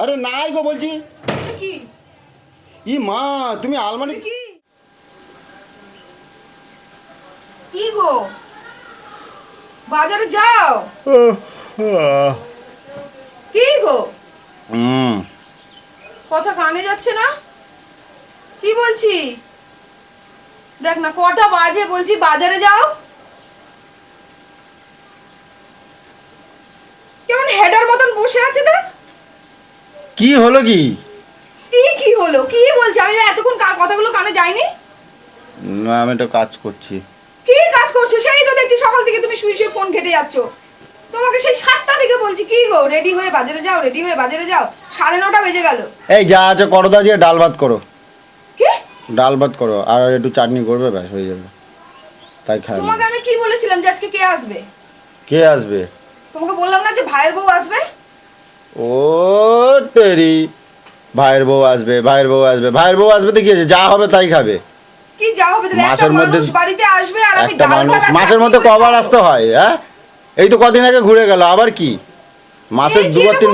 আরে নাই গো বলছি। কি? ই মা তুমি আলমারি কি? কি গো? বাজারে যাও। কি গো? হুম। কথা কানে যাচ্ছে না? কি বলছি? দেখ না কটা বাজে বলছি বাজারে যাও। কেমন হেডার মতন বসে আছে দেখ। কি হলো কি? কি কি হলো? কি বলছি? আমি এতক্ষণ কার কথাগুলো কানে যায়নি? না আমি তো কাজ করছি। কি কাজ করছ? সেই তো দেখছি সকাল থেকে তুমি শুয়ে শুয়ে ফোন ঘেটে যাচ্ছ। তোমাকে সেই সাতটা থেকে বলছি কি গো রেডি হয়ে বাজারে যাও রেডি হয়ে বাজারে যাও। সাড়ে নটা বেজে গেল। এই যা আছে করো দা যে ডাল ভাত করো। কি? ডাল ভাত করো আর একটু চাটনি করবে ব্যাস হয়ে যাবে। তাই খাই তোমাকে আমি কি বলেছিলাম যে আজকে কে আসবে? কে আসবে? তোমাকে বললাম না যে ভাইয়ের বউ আসবে? ও তেরি। ভাইয়ের বউ আসবে ভাইয়ের বউ আসবে ভাইয়ের বউ আসবে তো কি আছে যা হবে তাই খাবে। কি যা হবে? মাসের মধ্যে- বাড়িতে আসবে আর আমি মানুষ মাসের মধ্যে কবার আসতে হয় হ্যাঁ? এই তো কদিন আগে ঘুরে গেল আবার কি? মাসের দুবার তিন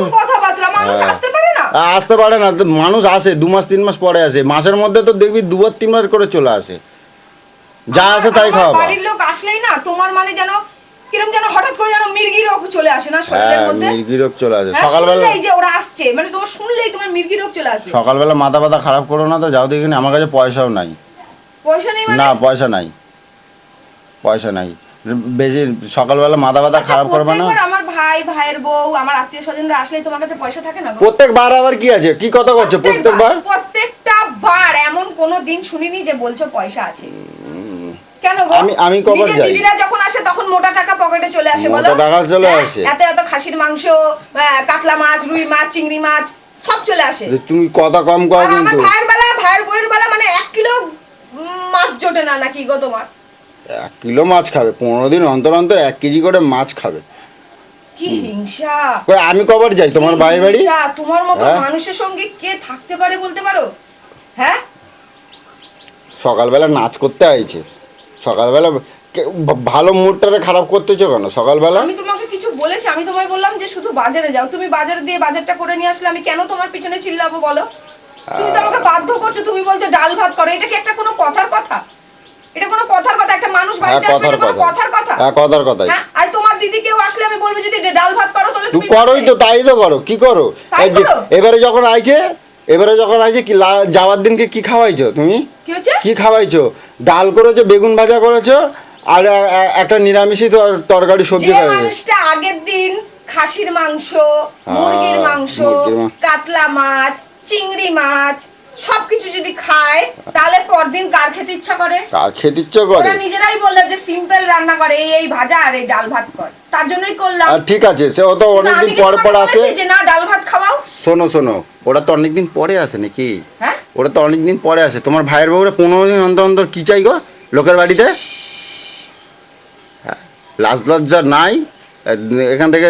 মানুষ হ্যাঁ। আসতে পারে না? আসতে পারে না তো মানুষ আসে দু মাস তিন মাস পরে আসে। মাসের মধ্যে তো দেখবি দুবার তিনবার করে চলে আসে। যা আসে তাই খাওয়াবা। বাড়ির লোক আসলেই না তোমার মানে যেন কীরকম যেন হঠাৎ করে যেন মির্গি রোগ চলে আসে না শরীরের হ্যাঁ মধ্যে? মির্গি রোগ চলে আসে। হ্যাঁ, সকালবেলা শুনলেই যে ওরা আসছে মানে তোমার শুনলেই তোমার মির্গি রোগ চলে আসে। সকালবেলা মাথা ব্যথা খারাপ করো না তো যাও দেখিনি আমার কাছে পয়সাও নাই। পয়সা নেই মানে? না পয়সা নাই। পয়সা নাই। বেশি সকালবেলা মাথা ব্যথা আচ্ছা, খারাপ করবে না? প্রত্যেকবার আমার ভাই ভাইয়ের বউ আমার আত্মীয় স্বজনরা আসলেই তোমার কাছে পয়সা থাকে না গো? প্রত্যেকবার আবার কি আছে? কি কথা করছ প্রত্যেকবার? প্রত্যেকটা বার এমন কোনো দিন শুনিনি যে বলছো পয়সা আছে। কেন গো? আমি- আমি কবার যাই? দিদিরা যখন আসে তখন মোটা টাকা পকেটে চলে আসে বলো? মোটা টাকা চলে হ্যাঁ? আসে। এত এত খাসির মাংস কাতলা মাছ রুই মাছ চিংড়ি মাছ সব চলে আসে। তুমি কথা কম কর আর আমার ভাইয়ের বেলা ভাইয়ের বইয়ের বেলা মানে এক কিলো মাছ জোটে না নাকি গো তোমার? এক কিলো মাছ খাবে পনেরো দিন অন্তর অন্তর এক কেজি করে মাছ খাবে। কি হিংসা। আমি কবার যাই? তোমার ভাই বাড়ি? তোমার মতো হ্যাঁ? মানুষের সঙ্গে কে থাকতে পারে বলতে পারো? হ্যাঁ? সকালবেলা নাচ করতে আইছে। সকালবেলা ভালো মুডটারে খারাপ করতেছো কেন? সকালবেলা? আমি তোমাকে কিছু বলেছি আমি তোমায় বললাম যে শুধু বাজারে যাও। তুমি বাজারে দিয়ে বাজারটা করে নিয়ে আসলে আমি কেন তোমার পিছনে চিল্লাবো বলো? তুমি তো আমাকে বাধ্য করছ তুমি বলছো ডাল ভাত করো। এটা কি একটা কোনো কথার কথা? এটা কোনো কথার কথা? একটা মানুষ হ্যাঁ বাড়িতে আসবে কথার কোনো কথা। কথার কথা? হ্যাঁ কথার কথা হ্যাঁ আর তোমার দিদি কেউ আসলে আমি বলব যদি ডাল ভাত করো তাহলে তুমি করোই তো তাই তো করো। কি করো? এবারে যখন আইছে এবারে যখন আইছে কি যাওয়ার দিনকে কি খাওয়াইছো তুমি? কি হচ্ছে? কি খাওয়াইছো? ডাল করেছ বেগুন ভাজা করেছ আর একটা নিরামিষই তর- তরকারি সবজি খাওয়াইছো। আগের দিন খাসির মাংস মুরগির মাংস কাতলা মাছ চিংড়ি মাছ সবকিছু যদি খায় তাহলে পরদিন কার খেতে ইচ্ছা করে? কার খেতে ইচ্ছে করে? নিজেরাই বলল যে সিম্পল রান্না করে এই এই ভাজা আর এই ডাল ভাত কর। তার জন্যই করলাম। ঠিক আছে সে তো অনেকদিন পরে পরে আসে। যে না ডাল ভাত খাওয়াও। শোনো শোনো ওরা তো অনেকদিন পরে আসে নাকি? হ্যাঁ? ওরা তো অনেকদিন পরে আসে। তোমার ভাইয়ের বউরা পনেরো দিন অন্তর অন্তর কি চাই গো লোকের বাড়িতে? হ্যাঁ, লাজ লজ্জা নাই। এখান থেকে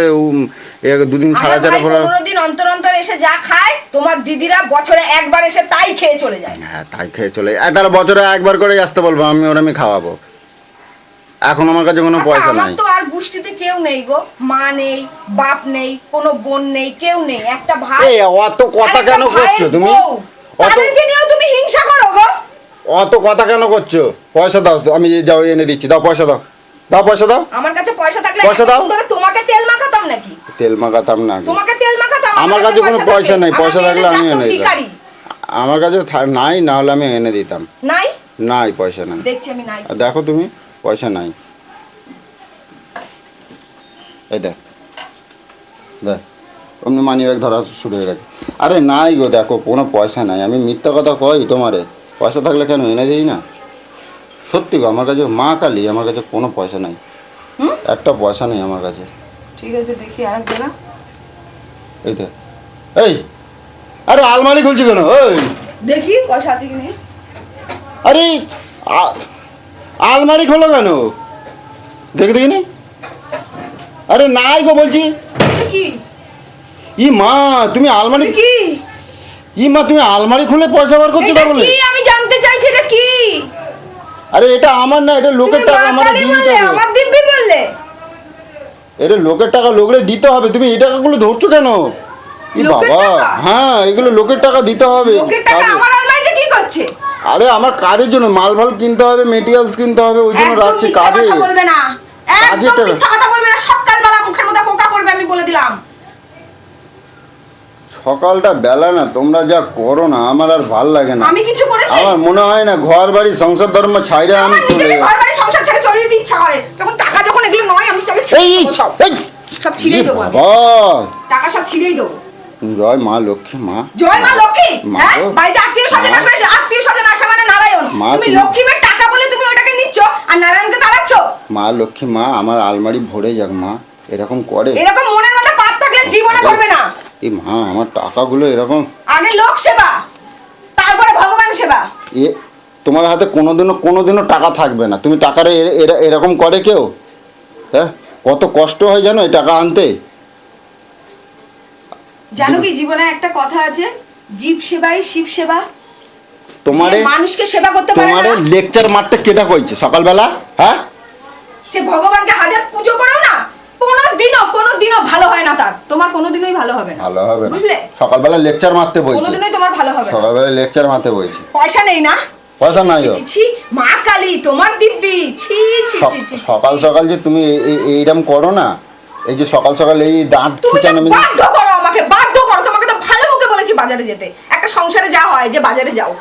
দুদিন ছাড়া ছাড়া পনেরো দিন অন্তর অন্তর এসে যা খায় তোমার দিদিরা বছরে একবার এসে তাই খেয়ে চলে যায়। হ্যাঁ তাই খেয়ে চলে যায়। তাহলে বছরে একবার করেই আসতে বলব আমি ওরা আমি খাওয়াবো। এখন আমার কাছে কোনো আচ্ছা, পয়সা আমার নাই। তো আর গোষ্ঠীতে কেউ নেই গো। মা নেই বাপ নেই কোনো বোন নেই কেউ নেই একটা ভাই। এই অত কথা কেন করছ তুমি? অত তাদেরকে নিয়েও তুমি হিংসা করো গো। অত কথা কেন করছ? পয়সা দাও আমি যাও এনে দিচ্ছি। দাও পয়সা দাও। দাও পয়সা দাও। আমার কাছে পয়সা থাকলে পয়সা দাও। তোমাকে তেল মাখাতাম নাকি? তেল মাখাতাম না তোমাকে তেল মাখাতাম আমার কাছে কোনো পয়সা। নেই। পয়সা থাকলে আমি এনে দিতাম। আমার কাছে নাই না হলে আমি এনে দিতাম। নাই? নাই পয়সা নাই। দেখছি আমি নাই। দেখো তুমি। পয়সা নাই। এই দেখ। দেখ অমনি মানি ব্যাগ ধরা শুরু হয়ে গেছে। আরে নাই গো দেখো কোনো পয়সা নাই। আমি মিথ্যা কথা কই তোমারে? পয়সা থাকলে কেন এনে দিই না? সত্যি গো আমার কাছে মা কালী আমার কাছে কোনো পয়সা নাই। হুম? একটা পয়সা নেই আমার কাছে। ঠিক আছে দেখি আর না। এই দেখ। এই! আরে আলমারি খুলছি কেন? ওই দেখি পয়সা আছে কি নেই। আরে আলমারি খোলো কেন? দেখে দেখিনি? আরে নাই গো বলছি। কি? ই মা তুমি আলমারি কি? ই মা তুমি আলমারি খুলে পয়সা বার করছ বলে কি? আমি জানতে চাইছি এটা কি? আরে এটা আমার না এটা লোকের টাকা আমার দিতে হবে। আমার দিব্যি বললে। এটা লোকের টাকা লোকরে দিতে হবে। তুমি এই টাকাগুলো ধরছো কেন? ই বাবা হ্যাঁ এগুলো লোকের টাকা দিতে হবে। লোকের টাকা আমার আলমারিতে কি করছে? আরে আমার কাজের জন্য মাল ফাল কিনতে হবে মেটেরিয়ালস কিনতে হবে ওই জন্য রাখছি কাজে কথা বলবে না। একদম মিথ্যা কথা বলবে না সকালবেলা মুখের মধ্যে কোকা করবে আমি বলে দিলাম। সকালটা বেলা না তোমরা যা করো না আমার আর ভালো লাগে না। আমি কিছু করেছি? আমার মনে হয় না ঘর বাড়ি সংসার ধর্ম ছাইরা আমি চলে যাব। ঘর বাড়ি সংসার ছেড়ে চলে যেতে ইচ্ছা করে। যখন টাকা যখন এগুলো নয় আমি চলে এই সব। সব ছিঁড়েই দেবো টাকা সব ছিঁড়েই দেবো। জয় মা লক্ষ্মী মা জয় মা লক্ষ্মী? হ্যাঁ। বাড়িতে আত্মীয় স্বজন। আসবে আত্মীয় স্বজন আসে মানে নারায়ণ। তুমি তুমি- লক্ষ্মী মেয়ের টাকা বলে তুমি ওটাকে নিচ্ছ আর নারায়ণকে তাড়াচ্ছ? মা লক্ষ্মী মা আমার আলমারি ভরে যাক মা। এরকম করে। এরকম মনের মধ্যে পাপ থাকলে জীবনে করবে না। এই মা আমার টাকাগুলো এরকম আগে লোক সেবা তারপরে ভগবান সেবা। এ তোমার হাতে কোনোদিনও কোনোদিনও টাকা থাকবে না। তুমি টাকার এরা- এরকম করে কেউ? হ্যাঁ? কত কষ্ট হয় জানো এই টাকা আনতে? জানো কি জীবনে একটা কথা আছে? জীব সেবাই শিব সেবা। তোমারে মানুষকে সেবা করতে পারে তোমারে লেকচার মারতে কেটা কইছে সকালবেলা হ্যাঁ? সে ভগবানকে হাজার পুজো করেও না কোনো দিনও কোনো দিনও ভালো হয় না তার। তোমার কোনো দিনই ভালো হবে না। ভালো হবে না। বুঝলে? সকালবেলা লেকচার মারতে বইছে। দিনই তোমার ভালো হবে না। সকালবেলা লেকচার মারতে বইছে। পয়সা নেই না? পয়সা নাই ছি, মা কালী তোমার দিব্যি। ছি ছি ছি। সকাল সকাল যে তুমি এই- এই- এইরকম করো না এই যে সকাল সকাল এই দাঁত তুমি খিচানো বাধ্য করো আমাকে বাধ্য করো। তোমাকে তো ভালো মুখে বলেছি বাজারে যেতে। একটা সংসারে যা হয় যে বাজারে যাও।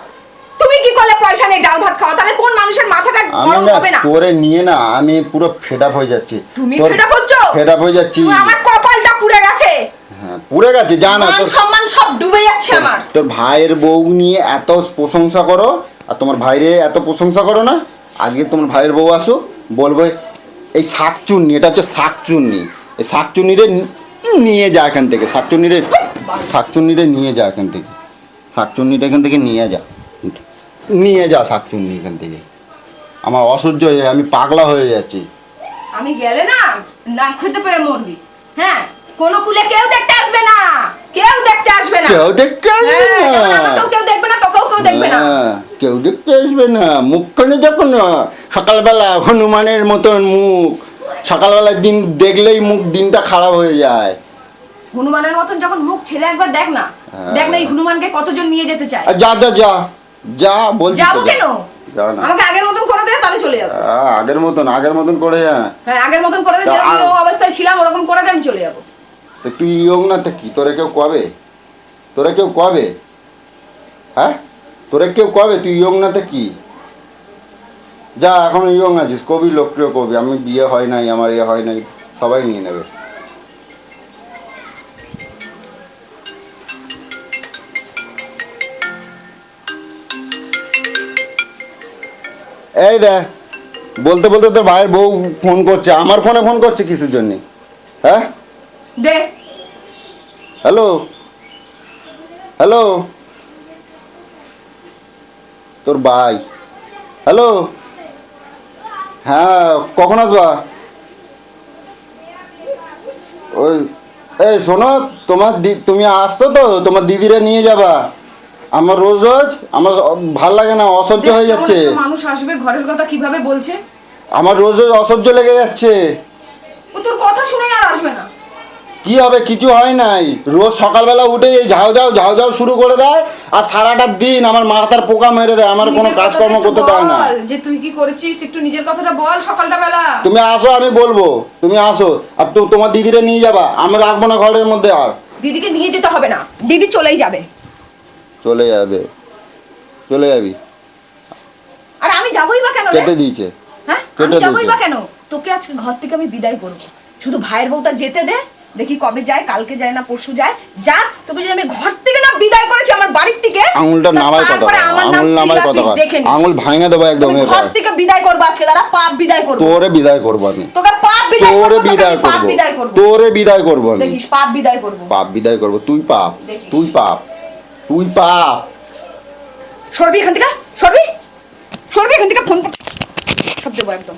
তুমি কি করলে পয়সা নেই ডাল ভাত খাওয়া? তাহলে কোন মানুষের মাথাটা গরম হবে না? তোরে নিয়ে না আমি পুরো ফেড আপ হয়ে যাচ্ছি। তুমি ফেড আপ হচ্ছ? ফেড আপ হয়ে যাচ্ছি। আমার কপালটা পুড়ে গেছে। হ্যাঁ পুড়ে গেছে যা না তোর সম্মান সব ডুবে যাচ্ছে আমার। তোর ভাইয়ের বউ নিয়ে এত প্রশংসা করো আর তোমার ভাইরে এত প্রশংসা করো না আজকে তোমার ভাইয়ের বউ আসো বলব এই শাকচুন্নি এটা হচ্ছে শাক শাকচুন্নি। এই শাকচুন্নিরে নি- নিয়ে যা এখান থেকে শাকচুন্নিরে শাকচুন্নিরে নিয়ে যা এখান থেকে। শাকচুন্নিটা এখান থেকে নিয়ে যা। নিয়ে যা শাকচুন্নি এখান থেকে। আমার অসহ্য হয়ে আমি পাগলা হয়ে যাচ্ছি। আমি গেলে না না খেতে পেয়ে মরবি। হ্যাঁ কোনো কুলে কেউ দেখতে আসবে না। কেউ দেখতে আসবে না। কেউ দেখতে আসবে হ্যাঁ, না। কেউ দেখবে না তোকেও কেউ দেখবে না। হ্যাঁ, কেউ দেখতে আসবে না। মুখখানে যখন সকালবেলা হনুমানের মতন মুখ সকালবেলার দিন দেখলেই মুখ দিনটা খারাপ হয়ে যায়। হনুমানের মতন যখন মুখ ছেড়ে একবার দেখ না হ্যাঁ। দেখ না এই হনুমানকে কতজন নিয়ে যেতে চায়। যা যা যা যা বলছি যাব কেন? আমাকে আগের মতন করে দে তাহলে চলে যাব। আগের মতন আগের মতন করে যা। হ্যাঁ আগের মতন করে দে যেরকম অবস্থায় ছিলাম ওরকম করে দে আমি চলে যাব। তো তুই ইয়ং না তো কি তোরে কেউ কবে? তোরে কেউ কবে? হ্যাঁ? তোরে কেউ কবে? তুই ইয়ং না তো কি? যা এখন ইয়ং আছিস কবি লোকপ্রিয় কবি আমি বিয়ে হয় নাই আমার ইয়ে হয় নাই সবাই নিয়ে নেবে। এই দেখ বলতে বলতে তোর ভাইয়ের বউ ফোন করছে আমার ফোনে ফোন করছে কিসের জন্যে? হ্যাঁ? দে। হ্যালো? হ্যালো? তোর ভাই। হ্যালো? হ্যাঁ কখন আসবা? ওই এই শোনো তোমার দি- তুমি আসছো তো তোমার দিদিরা নিয়ে যাবা। আমার রোজ রোজ আমার ভালো লাগে না অসহ্য হয়ে যাচ্ছে। মানুষ আসবে ঘরের কথা কীভাবে বলছে? আমার রোজ রোজ অসহ্য লেগে যাচ্ছে। ও তোর কথা শুনে আর আসবে না। কি হবে কিছু হয় নাই। রোজ সকালবেলা উঠে এই ঝাউ ঝাউ ঝাউ ঝাউ শুরু করে দেয় আর সারাটা দিন আমার মাথার পোকা মেরে দেয় আমার কোনো কাজকর্ম করতে দেয় না। যে তুই কি করেছিস একটু নিজের কথাটা বল সকালটা বেলা। তুমি আসো আমি বলব। তুমি আসো। আর তো তোমার দিদিরে নিয়ে যাবা। আমি রাখব না ঘরের মধ্যে আর। দিদিকে নিয়ে যেতে হবে না। দিদি চলেই যাবে। চলে যাবে। চলে যাবি। আর আমি যাবোই বা কেন? কেটে দিয়েছে। হ্যাঁ? আমি যাবোই। বা কেন? তোকে আজকে ঘর থেকে আমি বিদায় করব। শুধু ভাইয়ের বউটা যেতে দে দেখি কবে যায় কালকে যায় না পরশু যায়। যা তোকে যদি আমি ঘর থেকে না বিদায় করেছি আমার বাড়ির থেকে আঙুলটা তা নামায় কথা আঙুল নামায় কথা। আঙুল ভাঙে দেবো একদম ঘর থেকে বিদায় করব আজকে দাঁড়া পাপ বিদায় করব। তোরে বিদায় করব আমি। তোকে পাপ বিদায় তোরে বিদায় করব। তোরে বিদায় করব আমি। দেখিস পাপ বিদায় করব। পাপ বিদায় করব। তুই পাপ তুই পাপ তুই পাপ। সরবি এখান থেকে সরবি? সরবি এখান থেকে ফোন সব দেবো একদম।